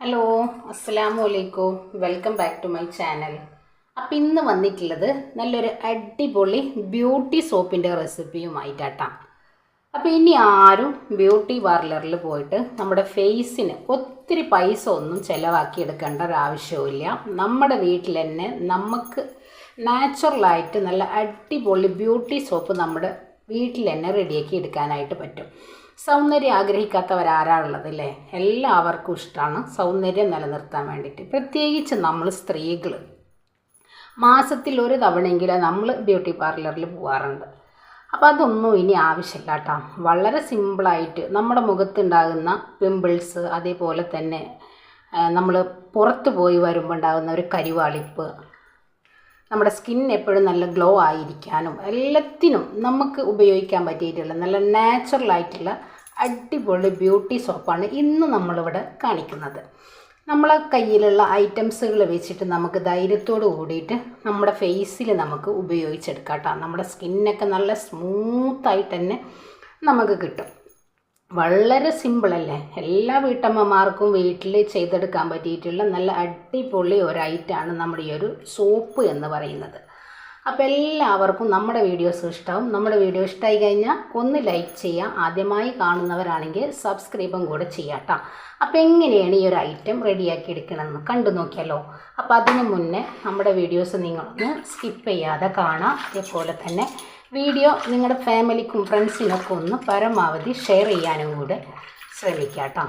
Hello അസ്സലാമു അലൈക്കും welcome back to my channel. അപ്പം ഇന്ന് വന്നിട്ടുള്ളത് നല്ലൊരു അടിപൊളി ബ്യൂട്ടി സോപ്പിന്റെ റെസിപ്പിയുമായിട്ടാട്ടാം. അപ്പോൾ ഇനി ആരും ബ്യൂട്ടി പാർലറിൽ പോയിട്ട് നമ്മുടെ ഫേസിന് ഒത്തിരി പൈസ ഒന്നും ചിലവാക്കി എടുക്കേണ്ട ഒരു ആവശ്യമില്ല നമ്മുടെ വീട്ടിൽ തന്നെ നമുക്ക് നാച്ചുറലായിട്ട് നല്ല അടിപൊളി ബ്യൂട്ടി സോപ്പ് നമ്മുടെ വീട്ടിൽ തന്നെ റെഡിയാക്കി എടുക്കാനായിട്ട് പറ്റും. സൗന്ദര്യം ആഗ്രഹിക്കാത്തവരാരാളുള്ളത് അല്ലേ? എല്ലാവർക്കും ഇഷ്ടമാണ് സൗന്ദര്യം നിലനിർത്താൻ വേണ്ടിയിട്ട്. പ്രത്യേകിച്ച് നമ്മൾ സ്ത്രീകൾ മാസത്തിൽ ഒരു തവണയെങ്കിലും നമ്മൾ ബ്യൂട്ടി പാർലറിൽ പോകാറുണ്ട് അപ്പോൾ അതൊന്നും ഇനി ആവശ്യമില്ല കേട്ടോ വളരെ സിമ്പിളായിട്ട് നമ്മുടെ മുഖത്തുണ്ടാകുന്ന പിമ്പിൾസ് അതേപോലെ തന്നെ നമ്മൾ പുറത്ത് പോയി വരുമ്പോൾ ഉണ്ടാകുന്ന ഒരു കരിവാളിപ്പ് നമ്മുടെ സ്കിൻ എപ്പോഴും നല്ല ഗ്ലോ ആയിരിക്കാനും എല്ലാത്തിനും നമുക്ക് ഉപയോഗിക്കാൻ പറ്റിയിട്ടുള്ള നല്ല നാച്ചുറൽ ആയിട്ടുള്ള അടിപൊളി ബ്യൂട്ടി സോപ്പാണ് ഇന്ന് നമ്മളിവിടെ കാണിക്കുന്നത്. നമ്മളെ കയ്യിലുള്ള ഐറ്റംസുകൾ വെച്ചിട്ട് നമുക്ക് ധൈര്യത്തോട് കൂടിയിട്ട് നമ്മുടെ ഫേസിൽ നമുക്ക് ഉപയോഗിച്ചെടുക്കാം കേട്ടോ. നമ്മുടെ സ്കിന്നൊക്കെ നല്ല സ്മൂത്തായിട്ട് തന്നെ നമുക്ക് കിട്ടും. വളരെ സിമ്പിളല്ലേ എല്ലാ വീട്ടമ്മമാർക്കും വീട്ടിൽ ചെയ്തെടുക്കാൻ പറ്റിയിട്ടുള്ള നല്ല അടിപൊളി ഒരു ഐറ്റമാണ് നമ്മുടെ ഈ ഒരു സോപ്പ് എന്ന് പറയുന്നത്. അപ്പോൾ എല്ലാവർക്കും നമ്മുടെ വീഡിയോസ് ഇഷ്ടവും. നമ്മുടെ വീഡിയോ ഇഷ്ടമായി കഴിഞ്ഞാൽ ഒന്ന് ലൈക്ക് ചെയ്യാം. ആദ്യമായി കാണുന്നവരാണെങ്കിൽ സബ്സ്ക്രൈബും കൂടെ ചെയ്യാം കേട്ടോ അപ്പോൾ എങ്ങനെയാണ് ഈ ഒരു ഐറ്റം റെഡിയാക്കി എടുക്കണമെന്ന് കണ്ടു നോക്കിയാലോ? അപ്പോൾ അതിന് മുന്നേ നമ്മുടെ വീഡിയോസ് നിങ്ങളൊന്ന് സ്കിപ്പ് ചെയ്യാതെ കാണാം. അതേപോലെ തന്നെ വീഡിയോ നിങ്ങളുടെ ഫാമിലിക്കും ഫ്രണ്ട്സിനൊക്കെ ഒന്ന് പരമാവധി ഷെയർ ചെയ്യാനും കൂടെ ശ്രമിക്കാം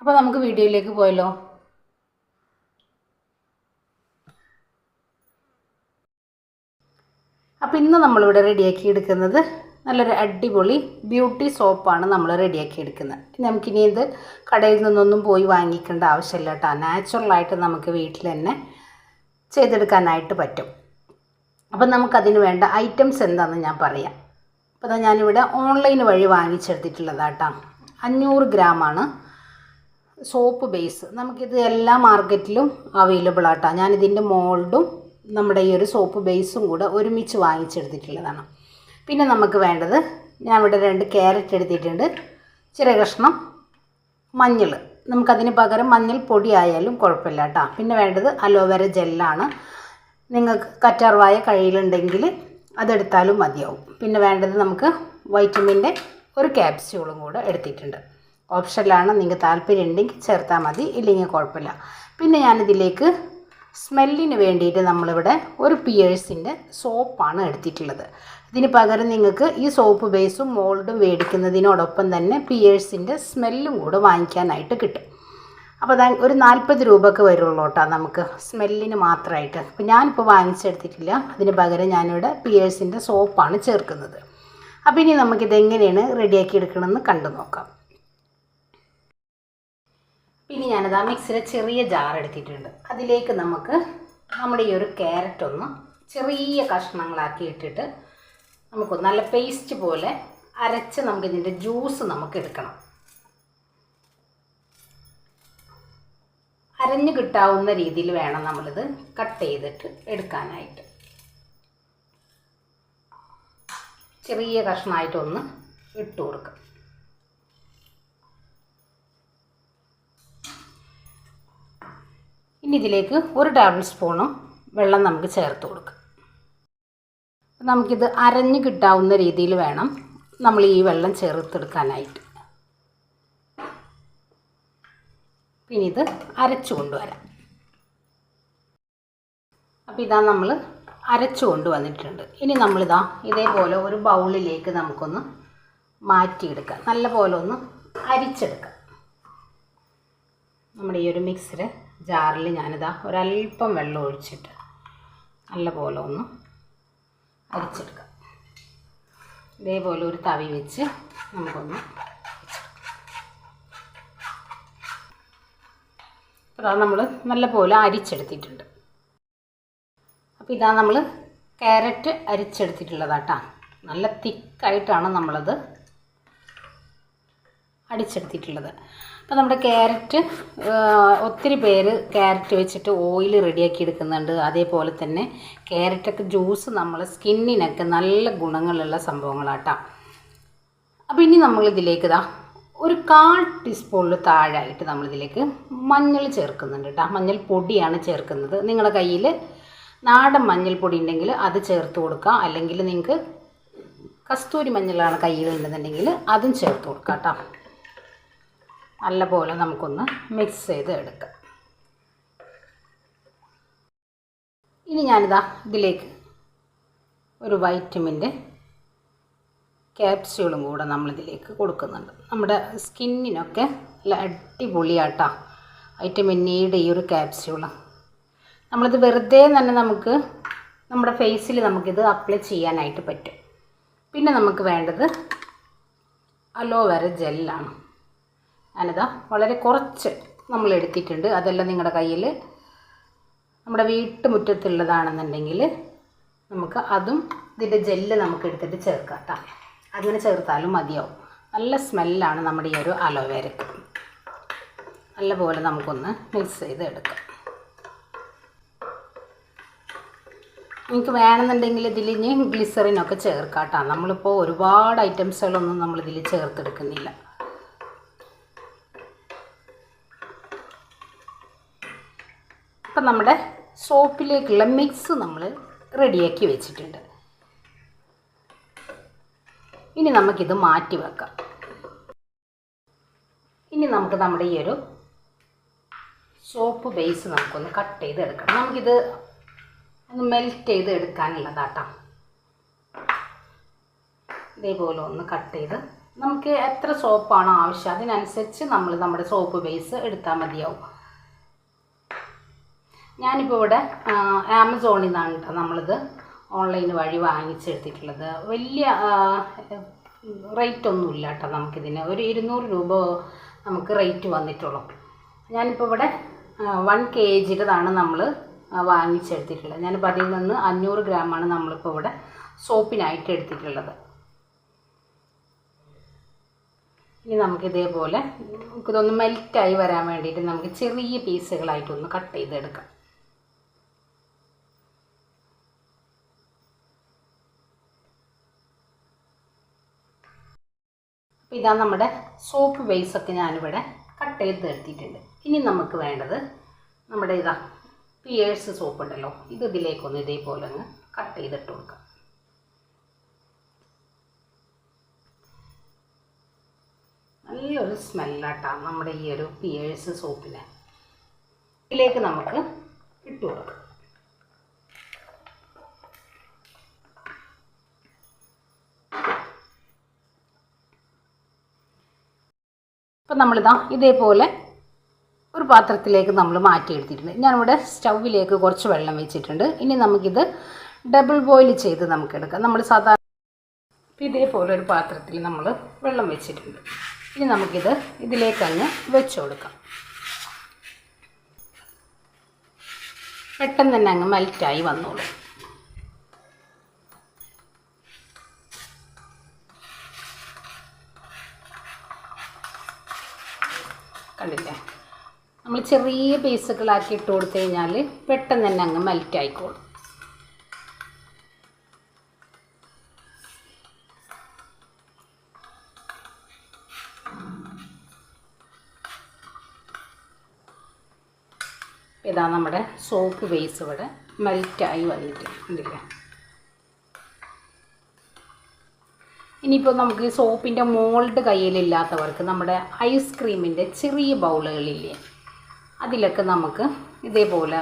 അപ്പോൾ നമുക്ക് വീഡിയോയിലേക്ക് പോയല്ലോ. അപ്പോൾ ഇന്ന് നമ്മളിവിടെ റെഡിയാക്കി എടുക്കുന്നത് നല്ലൊരു അടിപൊളി ബ്യൂട്ടി സോപ്പാണ് നമ്മൾ റെഡിയാക്കി എടുക്കുന്നത്. നമുക്കിനി ഇത് കടയിൽ നിന്നൊന്നും പോയി വാങ്ങിക്കേണ്ട ആവശ്യമില്ല കേട്ടോ. നാച്ചുറലായിട്ട് നമുക്ക് വീട്ടിൽ തന്നെ ചെയ്തെടുക്കാനായിട്ട് പറ്റും. അപ്പം നമുക്കതിന് വേണ്ട ഐറ്റംസ് എന്താണെന്ന് ഞാൻ പറയാം. അപ്പോൾ അതാ ഞാനിവിടെ ഓൺലൈൻ വഴി വാങ്ങിച്ചെടുത്തിട്ടുള്ളതാട്ടോ. അഞ്ഞൂറ് ഗ്രാമാണ് സോപ്പ് ബേസ് നമുക്കിത് എല്ലാ മാർക്കറ്റിലും അവൈലബിൾ ആട്ടോ. ഞാനിതിന്റെ മോൾഡും നമ്മുടെ ഈ ഒരു സോപ്പ് ബേസും കൂടെ ഒരുമിച്ച് വാങ്ങിച്ചെടുത്തിട്ടുള്ളതാണ്. പിന്നെ നമുക്ക് വേണ്ടത് ഞാൻ ഇവിടെ രണ്ട് ക്യാരറ്റ് എടുത്തിട്ടുണ്ട്. ചെറിയ കഷ്ണം മഞ്ഞൾ നമുക്കതിന് പകരം മഞ്ഞൾ പൊടി ആയാലും കുഴപ്പമില്ല കേട്ടോ പിന്നെ വേണ്ടത് അലോവേര ജെല്ലാണ് നിങ്ങൾക്ക് കറ്റാർവായ കയ്യിലുണ്ടെങ്കിൽ അതെടുത്താലും മതിയാവും. പിന്നെ വേണ്ടത് നമുക്ക് വൈറ്റമിന്റെ ഒരു ക്യാപ്സ്യൂളും കൂടെ എടുത്തിട്ടുണ്ട്. ഓപ്ഷനിലാണ് നിങ്ങൾക്ക് താല്പര്യം ഉണ്ടെങ്കിൽ ചേർത്താൽ മതി ഇല്ലെങ്കിൽ കുഴപ്പമില്ല. പിന്നെ ഞാനിതിലേക്ക് സ്മെല്ലിന് വേണ്ടിയിട്ട് നമ്മളിവിടെ ഒരു പിയേഴ്സിന്റെ സോപ്പാണ് എടുത്തിട്ടുള്ളത്. ഇതിന് പകരം നിങ്ങൾക്ക് ഈ സോപ്പ് ബേസും മോൾഡും മേടിക്കുന്നതിനോടൊപ്പം തന്നെ പിയേഴ്സിന്റെ സ്മെല്ലും കൂടെ വാങ്ങിക്കാനായിട്ട് കിട്ടും. അപ്പോൾ അതാ ഒരു നാൽപ്പത് രൂപക്ക് വരുള്ളൂ കേട്ടോ നമുക്ക്. സ്മെല്ലിന് മാത്രമായിട്ട്. അപ്പോൾ ഞാനിപ്പോൾ വാങ്ങിച്ചെടുത്തിട്ടില്ല. അതിന് പകരം ഞാനിവിടെ പിയേഴ്സിന്റെ സോപ്പാണ് ചേർക്കുന്നത്. അപ്പോൾ ഇനി നമുക്കിത് എങ്ങനെയാണ് റെഡിയാക്കി എടുക്കണമെന്ന് കണ്ടു നോക്കാം. പിന്നെ ഞാനത് ആ മിക്സിയിലെ ചെറിയ ജാർ എടുത്തിട്ടുണ്ട്. അതിലേക്ക് നമുക്ക് നമ്മുടെ ഈ ഒരു ക്യാരറ്റ് ഒന്ന് ചെറിയ കഷ്ണങ്ങളാക്കി ഇട്ടിട്ട് നമുക്ക് നല്ല പേസ്റ്റ് പോലെ അരച്ച് നമുക്കിതിന്റെ ജ്യൂസ് നമുക്ക് എടുക്കണം. അരഞ്ഞു കിട്ടാവുന്ന രീതിയിൽ വേണം നമ്മളിത് കട്ട് ചെയ്തിട്ട് എടുക്കാനായിട്ട്. ചെറിയ കഷ്ണമായിട്ടൊന്ന് ഇട്ട് കൊടുക്കുക ഇനി ഇതിലേക്ക് ഒരു ടേബിൾ സ്പൂണും വെള്ളം നമുക്ക് ചേർത്ത് കൊടുക്കാം. നമുക്കിത് അരഞ്ഞു കിട്ടാവുന്ന രീതിയിൽ വേണം നമ്മൾ ഈ വെള്ളം ചേർത്തെടുക്കാനായിട്ട്. പിന്നെ ഇത് അരച്ചു കൊണ്ടുവരാം. അപ്പോൾ ഇതാ നമ്മൾ അരച്ചു കൊണ്ടുവന്നിട്ടുണ്ട്. ഇനി നമ്മളിതാ ഇതേപോലെ ഒരു ബൗളിലേക്ക് നമുക്കൊന്ന് മാറ്റിയെടുക്കാം. നല്ല പോലെ ഒന്ന് അരിച്ചെടുക്കാം. നമ്മുടെ ഈ ഒരു മിക്സിൽ ജാറിൽ ഞാനിതാ ഒരല്പം വെള്ളം ഒഴിച്ചിട്ട് നല്ല പോലെ ഒന്ന് അരിച്ചെടുക്കാം. ഇതേപോലെ ഒരു തവി വെച്ച് നമുക്കൊന്ന് അതാ നമ്മൾ നല്ലപോലെ അരിച്ചെടുത്തിട്ടുണ്ട്. അപ്പോൾ ഇതാ നമ്മൾ ക്യാരറ്റ് അരിച്ചെടുത്തിട്ടുള്ളതാട്ടാ. നല്ല തിക്കായിട്ടാണ് നമ്മളത് അടിച്ചെടുത്തിട്ടുള്ളത്. അപ്പോൾ നമ്മുടെ ക്യാരറ്റ് ഒത്തിരി പേര് ക്യാരറ്റ് വെച്ചിട്ട് ഓയിൽ റെഡിയാക്കി എടുക്കുന്നുണ്ട്. അതേപോലെ തന്നെ ക്യാരറ്റൊക്കെ ജ്യൂസ് നമ്മൾ സ്കിന്നിനൊക്കെ നല്ല ഗുണങ്ങളുള്ള സംഭവങ്ങളാട്ടാ. അപ്പോൾ ഇനി നമ്മളിതിലേക്ക് ഇതാ ഒരു കാൽ ടീസ്പൂണിൽ താഴായിട്ട് നമ്മളിതിലേക്ക് മഞ്ഞൾ ചേർക്കുന്നുണ്ട് കേട്ടോ. മഞ്ഞൾ പൊടിയാണ് ചേർക്കുന്നത്. നിങ്ങളുടെ കയ്യിൽ നാടൻ മഞ്ഞൾപ്പൊടി ഉണ്ടെങ്കിൽ അത് ചേർത്ത് കൊടുക്കുക. അല്ലെങ്കിൽ നിങ്ങൾക്ക് കസ്തൂരി മഞ്ഞളാണ് കയ്യിൽ ഉണ്ടെന്നുണ്ടെങ്കിൽ അതും ചേർത്ത് കൊടുക്കുക കേട്ടോ. നല്ലപോലെ നമുക്കൊന്ന് മിക്സ് ചെയ്ത് എടുക്കാം. ഇനി ഞാനിതാ ഇതിലേക്ക് ഒരു വൈറ്റമിന്റെ ക്യാപ്സ്യൂളും കൂടെ നമ്മളിതിലേക്ക് കൊടുക്കുന്നുണ്ട്. നമ്മുടെ സ്കിന്നിനൊക്കെ നല്ല അടിപൊളിയാട്ടോ. വൈറ്റമിൻ ഇയുടെ ഈ ഒരു ക്യാപ്സ്യൂൾ നമ്മളിത് വെറുതെ തന്നെ നമുക്ക് നമ്മുടെ ഫേസിൽ നമുക്കിത് അപ്ലൈ ചെയ്യാനായിട്ട് പറ്റും. പിന്നെ നമുക്ക് വേണ്ടത് അലോവേര ജെല്ലാണ് ഞാനിതാ വളരെ കുറച്ച് നമ്മൾ എടുത്തിട്ടുണ്ട്. അതെല്ലാം നിങ്ങളുടെ കയ്യിൽ നമ്മുടെ വീട്ടുമുറ്റത്തുള്ളതാണെന്നുണ്ടെങ്കിൽ നമുക്ക് അതും ഇതിന്റെ ജെല്ല് നമുക്ക് എടുത്തിട്ട് ചേർക്കാം കേട്ടോ അങ്ങനെ ചേർത്താലും മതിയാവും. നല്ല സ്മെല്ലാണ് നമ്മുടെ ഈ ഒരു അലോവേരക്ക് നല്ലപോലെ നമുക്കൊന്ന് മിക്സ് ചെയ്ത് എടുക്കാം നിങ്ങൾക്ക് വേണമെന്നുണ്ടെങ്കിൽ ഇതിൽ ഇനി ഗ്ലിസറിനൊക്കെ ചേർക്കാം കേട്ടോ നമ്മളിപ്പോൾ ഒരുപാട് ഐറ്റംസുകളൊന്നും നമ്മളിതിൽ ചേർത്തെടുക്കുന്നില്ല. അപ്പം നമ്മുടെ സോപ്പിലേക്കുള്ള മിക്സ് നമ്മൾ റെഡിയാക്കി വെച്ചിട്ടുണ്ട്. ഇനി നമുക്കിത് മാറ്റി വെക്കാം. ഇനി നമുക്ക് നമ്മുടെ ഈ ഒരു സോപ്പ് ബേസ് നമുക്കൊന്ന് കട്ട് ചെയ്ത് എടുക്കണം നമുക്കിത് ഒന്ന് മെൽറ്റ് ചെയ്ത് എടുക്കാനുള്ളതാട്ടോ ഇതേപോലെ ഒന്ന് കട്ട് ചെയ്ത് നമുക്ക് എത്ര സോപ്പാണോ ആവശ്യം അതിനനുസരിച്ച് നമ്മൾ നമ്മുടെ സോപ്പ് ബേസ് എടുത്താൽ മതിയാവും. ഞാനിപ്പോൾ ഇവിടെ ആമസോണിൽ നിന്നാണ് കേട്ടോ നമ്മളിത് ഓൺലൈൻ വഴി വാങ്ങിച്ചെടുത്തിട്ടുള്ളത്. വലിയ റേറ്റ് ഒന്നുമില്ല കേട്ടോ നമുക്കിതിന്. ഒരു ഇരുന്നൂറ് രൂപ നമുക്ക് റേറ്റ് വന്നിട്ടുള്ളൂ. ഞാനിപ്പോൾ ഇവിടെ വൺ കെ ജിയുടേതാണ് നമ്മൾ വാങ്ങിച്ചെടുത്തിട്ടുള്ളത്. ഞാനിപ്പോൾ അതിൽ നിന്ന് അഞ്ഞൂറ് ഗ്രാമാണ് നമ്മളിപ്പോൾ ഇവിടെ സോപ്പിനായിട്ട് എടുത്തിട്ടുള്ളത്. ഇനി നമുക്ക് ഇതേപോലെ നമുക്കിതൊന്ന് മെൽറ്റായി വരാൻ വേണ്ടിയിട്ട് നമുക്ക് ചെറിയ പീസുകളായിട്ടൊന്ന് കട്ട് ചെയ്തെടുക്കാം. അപ്പോൾ ഇതാ നമ്മുടെ സോപ്പ് ബേസൊക്കെ ഞാനിവിടെ കട്ട് ചെയ്ത് എടുത്തിട്ടുണ്ട് ഇനി നമുക്ക് വേണ്ടത് നമ്മുടെ ഇതാ പിയേഴ്സ് സോപ്പ് ഉണ്ടല്ലോ ഇത് ഇതിലേക്കൊന്ന് ഇതേപോലെ ഒന്ന് കട്ട് ചെയ്തിട്ട് കൊടുക്കാം. നല്ലൊരു സ്മെല്ലാട്ടാണ് നമ്മുടെ ഈ ഒരു പിയേഴ്സ് സോപ്പിന് ഇതിലേക്ക് നമുക്ക് ഇട്ട് കൊടുക്കാം. അപ്പം നമ്മളിതാ ഇതേപോലെ ഒരു പാത്രത്തിലേക്ക് നമ്മൾ മാറ്റിയെടുത്തിട്ടുണ്ട്. ഞാനിവിടെ സ്റ്റൗവിലേക്ക് കുറച്ച് വെള്ളം വെച്ചിട്ടുണ്ട്. ഇനി നമുക്കിത് ഡബിൾ ബോയിൽ ചെയ്ത് നമുക്കെടുക്കാം നമ്മൾ സാധാരണ ഇതേപോലെ ഒരു പാത്രത്തിൽ നമ്മൾ വെള്ളം വെച്ചിട്ടുണ്ട്. ഇനി നമുക്കിത് ഇതിലേക്ക് അങ്ങ് വെച്ച് കൊടുക്കാം. പെട്ടെന്ന് തന്നെ അങ്ങ് മെൽറ്റായി വന്നോളൂ. കണ്ടില്ലേ? നമ്മൾ ചെറിയ പീസുകളാക്കി ഇട്ട് കൊടുത്തു കഴിഞ്ഞാൽ പെട്ടെന്ന് തന്നെ അങ്ങ് മെൽറ്റ് ആയിക്കോളും. ഇതാ നമ്മുടെ സോപ്പ് ബേസ് ഇവിടെ മെൽറ്റായി വന്നിട്ട് കണ്ടില്ലേ? ഇനിയിപ്പോൾ നമുക്ക് സോപ്പിന്റെ മോൾഡ് കയ്യിലില്ലാത്തവർക്ക് നമ്മുടെ ഐസ്ക്രീമിന്റെ ചെറിയ ബൗളുകളില്ലേ അതിലൊക്കെ നമുക്ക് ഇതേപോലെ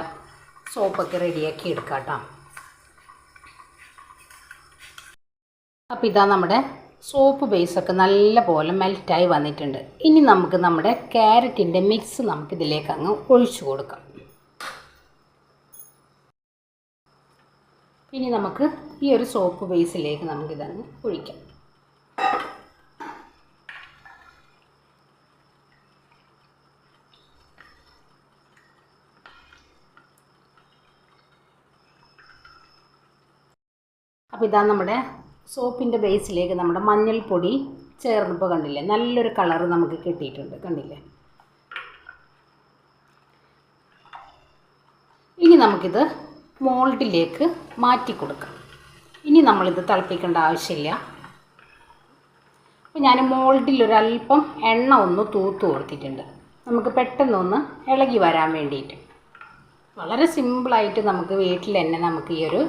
സോപ്പൊക്കെ റെഡിയാക്കി എടുക്കാം കേട്ടോ അപ്പോൾ ഇതാ നമ്മുടെ സോപ്പ് ബേസൊക്കെ നല്ല പോലെ മെൽറ്റായി വന്നിട്ടുണ്ട്. ഇനി നമുക്ക് നമ്മുടെ ക്യാരറ്റിന്റെ മിക്സ് നമുക്ക് ഇതിലേക്ക് അങ്ങ് ഒഴിച്ചു കൊടുക്കാം. ഇനി നമുക്ക് ഈ ഒരു സോപ്പ് ബേസിലേക്ക് നമുക്കിതങ്ങ് ഒഴിക്കാം. അപ്പോൾ ഇതാ നമ്മുടെ സോപ്പിന്റെ ബേസിലേക്ക് നമ്മുടെ മഞ്ഞൾപ്പൊടി ചേർന്നപ്പോൾ കണ്ടില്ലേ? നല്ലൊരു കളറ് നമുക്ക് കിട്ടിയിട്ടുണ്ട് കണ്ടില്ലേ? ഇനി നമുക്കിത് മോൾഡിലേക്ക് മാറ്റി കൊടുക്കാം ഇനി നമ്മളിത് തിളപ്പിക്കേണ്ട ആവശ്യമില്ല. അപ്പോൾ ഞാൻ മോൾഡിൽ ഒരല്പം എണ്ണ ഒന്ന് തൂത്ത് കൊടുത്തിട്ടുണ്ട്. നമുക്ക് പെട്ടെന്നൊന്ന് ഇളകി വരാൻ വേണ്ടിയിട്ട്. വളരെ സിമ്പിളായിട്ട് നമുക്ക് വീട്ടിൽ തന്നെ നമുക്ക് ഈ ഒരു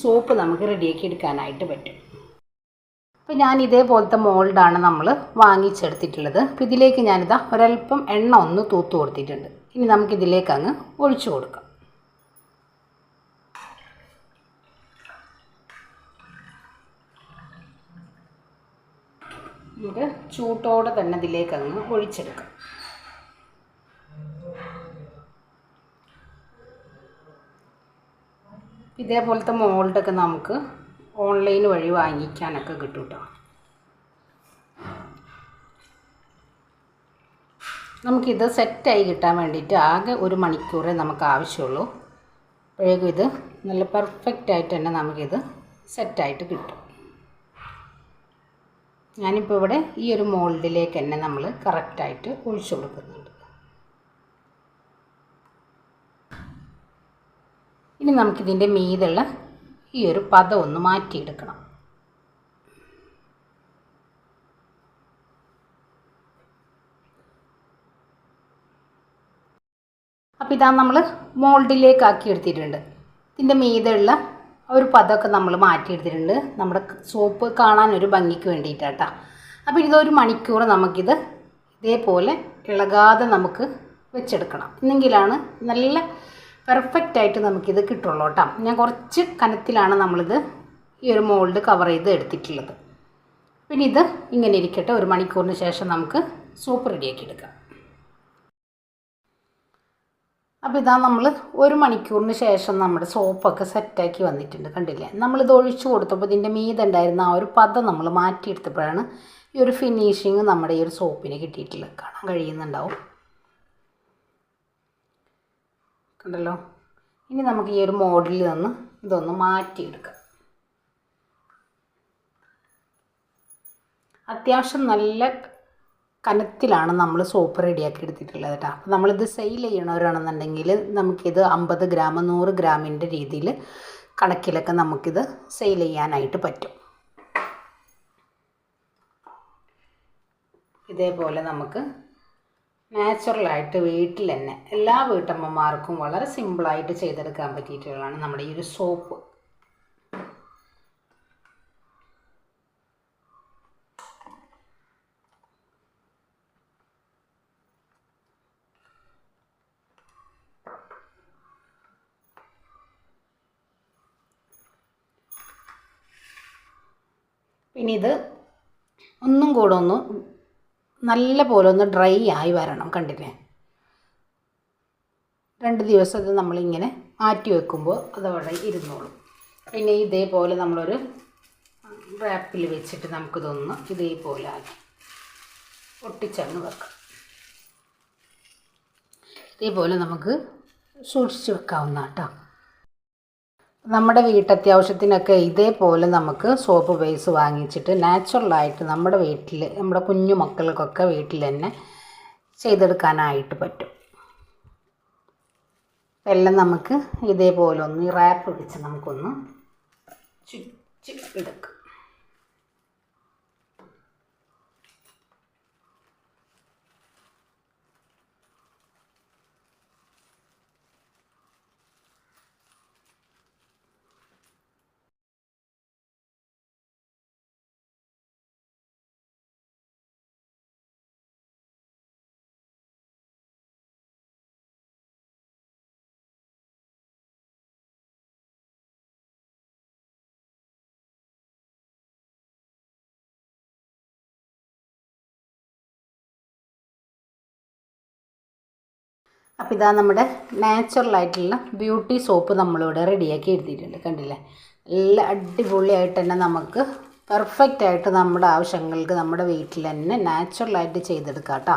സോപ്പ് നമുക്ക് റെഡിയാക്കി എടുക്കാനായിട്ട് പറ്റും. അപ്പോൾ ഞാൻ ഇതേപോലത്തെ മോൾഡാണ് നമ്മൾ വാങ്ങിച്ചെടുത്തിട്ടുള്ളത്. അപ്പോൾ ഇതിലേക്ക് ഞാനിതാ ഒരല്പം എണ്ണ ഒന്ന് തൂത്ത് കൊടുത്തിട്ടുണ്ട്. ഇനി നമുക്കിതിലേക്ക് അങ്ങ് ഒഴിച്ചു കൊടുക്കാം. നമുക്ക് ചൂട്ടോടെ തന്നെ ഇതിലേക്ക് അങ്ങ് ഒഴിച്ചെടുക്കാം. ഇതേപോലത്തെ മോൾഡൊക്കെ നമുക്ക് ഓൺലൈൻ വഴി വാങ്ങിക്കാനൊക്കെ കിട്ടും കേട്ടോ നമുക്കിത് സെറ്റായി കിട്ടാൻ വേണ്ടിയിട്ട് ആകെ ഒരു മണിക്കൂറേ നമുക്ക് ആവശ്യമുള്ളൂ. അപ്പോഴേക്കും ഇത് നല്ല പെർഫെക്റ്റ് ആയിട്ട് തന്നെ നമുക്കിത് സെറ്റായിട്ട് കിട്ടും. ഞാനിപ്പോൾ ഇവിടെ ഈ ഒരു മോൾഡിലേക്ക് തന്നെ നമ്മൾ കറക്റ്റായിട്ട് ഒഴിച്ചു കൊടുക്കുന്നുണ്ട്. ഇനി നമുക്കിതിന്റെ മീതുള്ള ഈ ഒരു പദം ഒന്ന് മാറ്റിയെടുക്കണം. അപ്പോൾ ഇതാ നമ്മൾ മോൾഡിലേക്ക് ആക്കി എടുത്തിട്ടുണ്ട്. ഇതിന്റെ മീതെയുള്ള ഒരു പദമൊക്കെ നമ്മൾ മാറ്റിയെടുത്തിട്ടുണ്ട്. നമ്മുടെ സോപ്പ് കാണാൻ ഒരു ഭംഗിക്ക് വേണ്ടിയിട്ടാട്ടോ. അപ്പോൾ ഇതൊരു മണിക്കൂർ നമുക്കിത് ഇതേപോലെ ഇളകാതെ നമുക്ക് വെച്ചെടുക്കണം. എന്നെങ്കിലാണ് നല്ല പെർഫെക്റ്റ് ആയിട്ട് നമുക്കിത് കിട്ടുള്ളൂ കേട്ടോ. ഞാൻ കുറച്ച് കനത്തിലാണ് നമ്മളിത് ഈ ഒരു മോൾഡ് കവർ ചെയ്ത് എടുത്തിട്ടുള്ളത്. പിന്നെ ഇത് ഇങ്ങനെ ഇരിക്കട്ടെ. ഒരു മണിക്കൂറിന് ശേഷം നമുക്ക് സോപ്പ് റെഡിയാക്കി എടുക്കാം. അപ്പോൾ ഇതാ നമ്മൾ ഒരു മണിക്കൂറിന് ശേഷം നമ്മുടെ സോപ്പൊക്കെ സെറ്റാക്കി വന്നിട്ടുണ്ട് കണ്ടില്ലേ? നമ്മളിത് ഒഴിച്ചു കൊടുത്തപ്പോൾ ഇതിന്റെ മീതുണ്ടായിരുന്ന ആ ഒരു പദം നമ്മൾ മാറ്റിയെടുത്തപ്പോഴാണ് ഈ ഒരു ഫിനിഷിങ് നമ്മുടെ ഈ ഒരു സോപ്പിന് കിട്ടിയിട്ടുള്ളത്. കാണാൻ കഴിയുന്നുണ്ടാവും. കണ്ടല്ലോ? ഇനി നമുക്ക് ഈ ഒരു മോഡലിൽ നിന്ന് ഇതൊന്ന് മാറ്റിയെടുക്കാം. അത്യാവശ്യം നല്ല കനത്തിലാണ് നമ്മൾ സോപ്പ് റെഡിയാക്കി എടുത്തിട്ടുള്ളത് കേട്ടോ അപ്പോൾ നമ്മളിത് സെയിൽ ചെയ്യണവരാണെന്നുണ്ടെങ്കിൽ നമുക്കിത് അമ്പത് ഗ്രാം നൂറ് ഗ്രാമിന്റെ രീതിയിൽ കണക്കിലൊക്കെ നമുക്കിത് സെയിൽ ചെയ്യാനായിട്ട് പറ്റും. ഇതേപോലെ നമുക്ക് നാച്ചുറലായിട്ട് വീട്ടിൽ തന്നെ എല്ലാ വീട്ടമ്മമാർക്കും വളരെ സിമ്പിളായിട്ട് ചെയ്തെടുക്കാൻ പറ്റിയിട്ടുള്ളതാണ് നമ്മുടെ ഈ ഒരു സോപ്പ്. പിന്നെ ഇത് ഒന്നും കൂടെ ഒന്ന് നല്ല പോലെ ഒന്ന് ഡ്രൈ ആയി വരണം കണ്ടില്ലേ? രണ്ട് ദിവസം ഇത് നമ്മളിങ്ങനെ മാറ്റി വെക്കുമ്പോൾ അതവിടെ ഇരുന്നോളും. പിന്നെ ഇതേപോലെ നമ്മളൊരു റാപ്പിൽ വെച്ചിട്ട് നമുക്കിതൊന്ന് ഇതേപോലെ ആക്കി ഒട്ടിച്ചങ്ങ് വെക്കാം. ഇതേപോലെ നമുക്ക് സൂക്ഷിച്ച് വെക്കാവുന്ന കേട്ടോ നമ്മുടെ വീട്ടത്യാവശ്യത്തിനൊക്കെ ഇതേപോലെ നമുക്ക് സോപ്പ് ബേസ് വാങ്ങിച്ചിട്ട് നാച്ചുറലായിട്ട് നമ്മുടെ വീട്ടിൽ നമ്മുടെ കുഞ്ഞു മക്കൾക്കൊക്കെ വീട്ടിൽ തന്നെ ചെയ്തെടുക്കാനായിട്ട് പറ്റും. എല്ലാം നമുക്ക് ഇതേപോലെ ഒന്ന് റാപ്പ് വെച്ച് നമുക്കൊന്ന് ചുറ്റി എടുക്കാം. അപ്പോൾ ഇതാ നമ്മുടെ നാച്ചുറലായിട്ടുള്ള ബ്യൂട്ടി സോപ്പ് നമ്മളിവിടെ റെഡിയാക്കി എടുത്തിട്ടുണ്ട്. കണ്ടില്ലേ? നല്ല അടിപൊളിയായിട്ട് തന്നെ നമുക്ക് പെർഫെക്റ്റ് ആയിട്ട് നമ്മുടെ ആവശ്യങ്ങൾക്ക് നമ്മുടെ വീട്ടിൽ തന്നെ നാച്ചുറലായിട്ട് ചെയ്തെടുക്കാം കേട്ടോ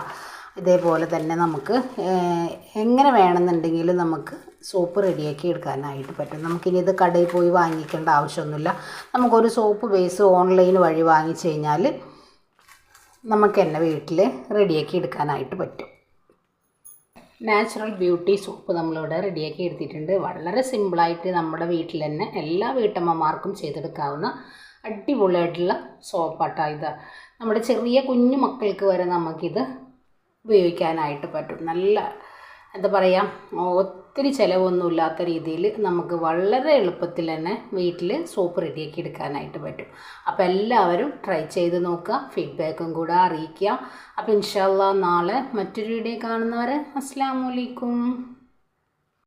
ഇതേപോലെ തന്നെ നമുക്ക് എങ്ങനെ വേണമെന്നുണ്ടെങ്കിലും നമുക്ക് സോപ്പ് റെഡിയാക്കി എടുക്കാനായിട്ട് പറ്റും. നമുക്കിനി ഇത് കടയിൽ പോയി വാങ്ങിക്കേണ്ട ആവശ്യമൊന്നുമില്ല. നമുക്കൊരു സോപ്പ് ബേസ് ഓൺലൈൻ വഴി വാങ്ങിച്ചു കഴിഞ്ഞാൽ നമുക്ക് തന്നെ വീട്ടിൽ റെഡിയാക്കി എടുക്കാനായിട്ട് പറ്റും. നാച്ചുറൽ ബ്യൂട്ടി സോപ്പ് നമ്മളിവിടെ റെഡിയാക്കി എടുത്തിട്ടുണ്ട്. വളരെ സിമ്പിളായിട്ട് നമ്മുടെ വീട്ടിൽ തന്നെ എല്ലാ വീട്ടമ്മമാർക്കും ചെയ്തെടുക്കാവുന്ന അടിപൊളിയായിട്ടുള്ള സോപ്പാട്ടാ ഇത്. നമ്മുടെ ചെറിയ കുഞ്ഞു മക്കൾക്ക് വരെ നമുക്കിത് ഉപയോഗിക്കാനായിട്ട് പറ്റും. നല്ല എന്താ പറയുക ഒത്തിരി ചിലവൊന്നുമില്ലാത്ത രീതിയിൽ നമുക്ക് വളരെ എളുപ്പത്തിൽ തന്നെ വീട്ടിൽ സോപ്പ് റെഡിയാക്കി എടുക്കാനായിട്ട് പറ്റും. അപ്പോൾ എല്ലാവരും ട്രൈ ചെയ്ത് നോക്കുക ഫീഡ്ബാക്കും കൂടെ അറിയിക്കുക. അപ്പോൾ ഇൻഷാല്ല നാളെ മറ്റൊരു വീഡിയോ കാണുന്നവരെ അസ്സാം